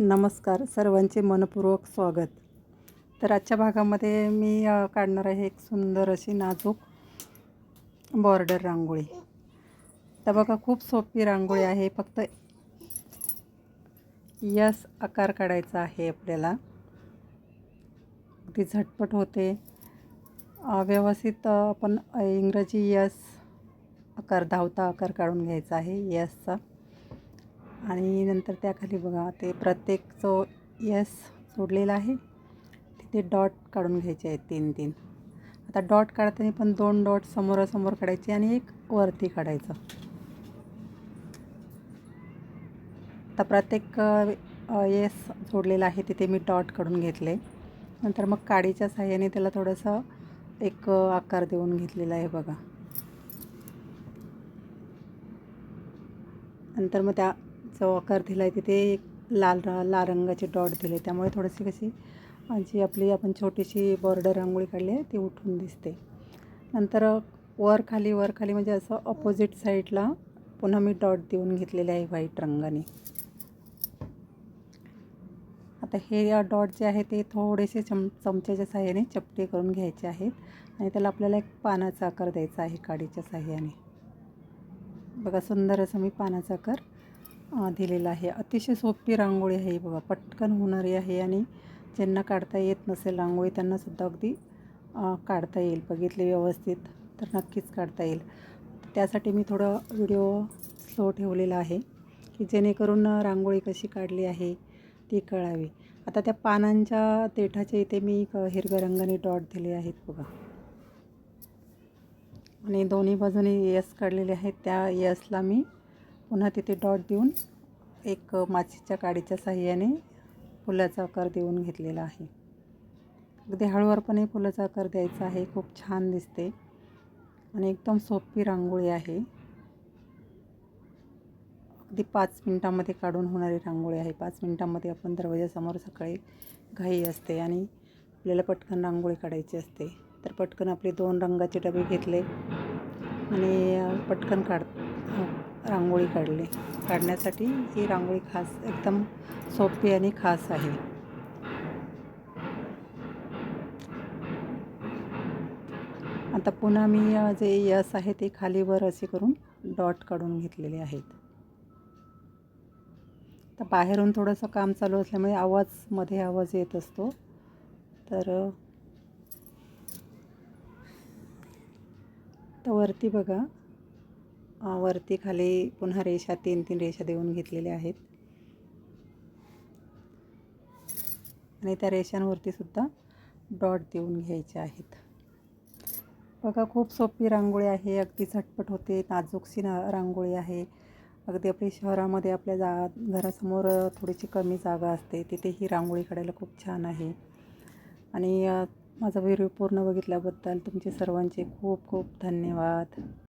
नमस्कार सर्वांचे मनपूर्वक स्वागत. तर आजच्या भागामध्ये मी काढणार आहे एक सुंदर अशी नाजूक बॉर्डर रांगोळी. तर बघा खूप सोपी रांगोळी आहे. फक्त यस आकार काढायचा आहे आपल्याला. ती झटपट होते. व्यवस्थित आपण इंग्रजी यस आकार धावता आकार काढून घ्यायचा आहे यसचा. आणि नंतर त्याखाली बघा ते प्रत्येक जो यस सोडलेला आहे. तिथे डॉट काढून घ्यायचे आहेत तीन तीन. आता डॉट काढताना पण दोन डॉट समोरासमोर काढायचे आणि एक वरती काढायचं. आता प्रत्येक येस जोडलेला आहे तिथे मी डॉट काढून घेतले. नंतर मग काडीच्या साह्याने त्याला थोडंसं एक आकार देऊन घेतलेला आहे बघा. नंतर मग त्या जो आकार दिला आहे तिथे एक लाल र लाल रंगाचे डॉट दिले. त्यामुळे थोडीशी कशी जी आपली आपण छोटीशी बॉर्डर रांगोळी काढली आहे ती उठून दिसते. नंतर वर खाली वर खाली म्हणजे असं ऑपोजिट साईडला पुन्हा मी डॉट देऊन घेतलेले आहे व्हाईट रंगाने. आता हे या डॉट जे आहे ते थोडेसे चम चमच्याच्या साह्याने चपटे करून घ्यायचे आहेत आणि त्याला आपल्याला एक पानाचा आकार द्यायचा आहे काडीच्या साह्याने. बघा सुंदर असं मी पानाचा आकार दिलेला आहे. अतिशय सोपी रांगोळी आहे बघा. पटकन होणारी आहे आणि ज्यांना काढता येत नसेल रांगोळी त्यांनासुद्धा अगदी काढता येईल. बघितले व्यवस्थित तर नक्कीच काढता येईल. त्यासाठी मी थोडं व्हिडिओ स्लो ठेवलेला आहे की जेणेकरून रांगोळी कशी काढली आहे ती कळावी. आता त्या पानांच्या देठाच्या इथे मी हिरव्या रंगाने डॉट दिले आहेत बघा. आणि दोन्ही बाजूने यस काढलेले आहेत. त्या यसला मी पुन्हा तिथे डॉट देऊन एक माचीच्या काडीच्या साह्याने फुलाचा आकार देऊन घेतलेला आहे. अगदी हळूवारपणे फुलाचा आकार द्यायचा आहे. खूप छान दिसते. आणि एकदम सोपी रांगोळी आहे. अगदी पाच मिनटामध्ये काढून होणारी रांगोळी आहे. पाच मिनटामध्ये आपण दरवाजासमोर सकाळी घाई असते आणि आपल्याला पटकन रांगोळी काढायची असते. तर पटकन आपले दोन रंगाचे डबे घेतले आणि पटकन काढ रांगोळी काढली. काढण्यासाठी ही रांगोळी खास एकदम सोपी आणि खास आहे. आता पुन्हा मी जे यस आहे ते खालीवर असे करून डॉट काढून घेतलेले आहेत. तर बाहेरून थोडंसं काम चालू असल्यामुळे आवाजमध्ये आवाज येत असतो. तर तर वरती बघा. वरती खाली पुन्हा रेषा तीन तीन रेषा देऊन घेतलेल्या आहेत. आणि त्या रेषांवरती सुद्धा डॉट देऊन घ्यायचे आहेत. बघा खूप सोपी रांगोळी आहे. अगदी झटपट होते नाजूकशी ना रांगोळी आहे. अगदी आपली शहरामध्ये आपल्या जा घरासमोर थोडीशी कमी जागा असते. तिथे ही रांगोळी काढायला खूप छान आहे. आणि माझा व्हिडिओ पूर्ण बघितल्याबद्दल तुमचे सर्वांचे खूप खूप धन्यवाद.